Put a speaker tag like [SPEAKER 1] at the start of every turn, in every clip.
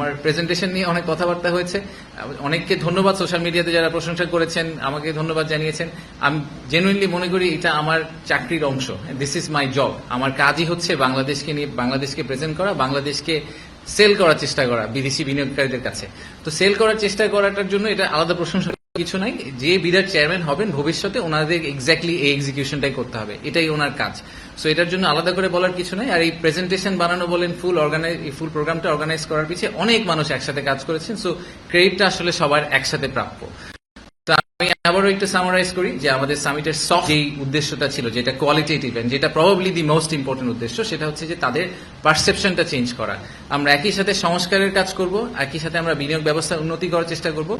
[SPEAKER 1] আমার প্রেজেন্টেশন নিয়ে অনেক কথাবার্তা হয়েছে। অনেককে ধন্যবাদ সোশ্যাল মিডিয়াতে যারা প্রশংসা করেছেন, আমাকে ধন্যবাদ জানিয়েছেন। আমি জেনুইনলি মনে করি এটা আমার চাকরির অংশ। দিস ইজ মাই জব আমার কাজই হচ্ছে বাংলাদেশকে নিয়ে, বাংলাদেশকে প্রেজেন্ট করা, বাংলাদেশকে সেল করার চেষ্টা করা, বিদেশি বিনিয়োগকারীদের কাছে। তো সেল করার চেষ্টা করাটার জন্য এটা আলাদা প্রশংসা কিছু নাই। যে বিরাট চেয়ারম্যান হবেন, ভবিষ্যতে ওনাদের এক্স্যাক্টলি এই এক্সিকিউশনটাই করতে হবে। এটাই ওনার কাজ। সো এটার জন্য আলাদা করে বলার কিছু নাই। আর এই প্রেজেন্টেশন বানানো বলেন ফুল অর্গানাইজ ফুল প্রোগ্রামটা অর্গানাইজ করার পিছিয়ে অনেক মানুষ একসাথে কাজ করেছেন। সো ক্রেডিটটা আসলে সবার একসাথে প্রাপ্য। আমি আবারও একটু সামারাইজ করি যে আমাদের সামিটের সফট যেই উদ্দেশ্যটা ছিল, যেটা কোয়ালিটেটিভ এন্ড যেটা প্রবাবলি দি মোস্ট ইম্পর্টেন্ট উদ্দেশ্য, সেটা হচ্ছে যে তাদের পারসেপশনটা চেঞ্জ করা। আমরা একই সাথে সংস্কারের কাজ করব, একই সাথে আমরা বিনিয়োগ ব্যবস্থার উন্নতি করার চেষ্টা করব।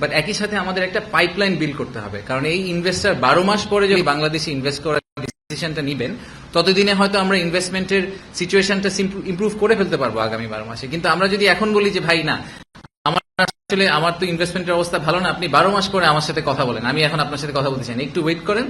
[SPEAKER 1] বাট একই সাথে আমাদের একটা পাইপলাইন বিল করতে হবে। কারণ এই ইনভেস্টার বারো মাস পরে যদি বাংলাদেশে ইনভেস্ট করার ডিসিশনটা নিবেন, ততদিনে হয়তো আমরা ইনভেস্টমেন্টের সিচুয়েশনটা ইম্প্রুভ করে ফেলতে পারব আগামী বারো মাসে। কিন্তু আমরা যদি এখন বলি যে, ভাই, না, আমার আসলে আমার তো ইনভেস্টমেন্টের অবস্থা ভালো না, আপনি বারো মাস পরে আমার সাথে কথা বলেন। আমি এখন আপনার সাথে কথা বলতে চাই। একটু ওয়েট করেন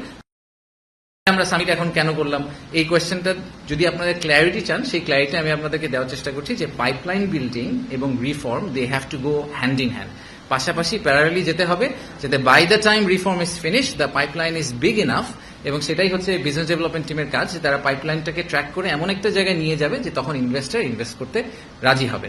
[SPEAKER 1] আমরা সামিট এখন কেন করলাম? এই কোয়েশ্চেনটা যদি আপনাদের ক্ল্যারিটি চান, সেই ক্ল্যারিটি আমি আপনাদেরকে দেওয়ার চেষ্টা করছি যে পাইপলাইন বিল্ডিং এবং reform they have to go hand in hand পাশাপাশি প্যারালি যেতে হবে, যাতে by the time reform is finish the pipeline is big enough এবং সেটাই হচ্ছে বিজনেস ডেভেলপমেন্ট টিমের কাজ তারা পাইপলাইনটাকে ট্র্যাক করে এমন একটা জায়গায় নিয়ে যাবে যে তখন ইনভেস্টার ইনভেস্ট করতে রাজি হবে।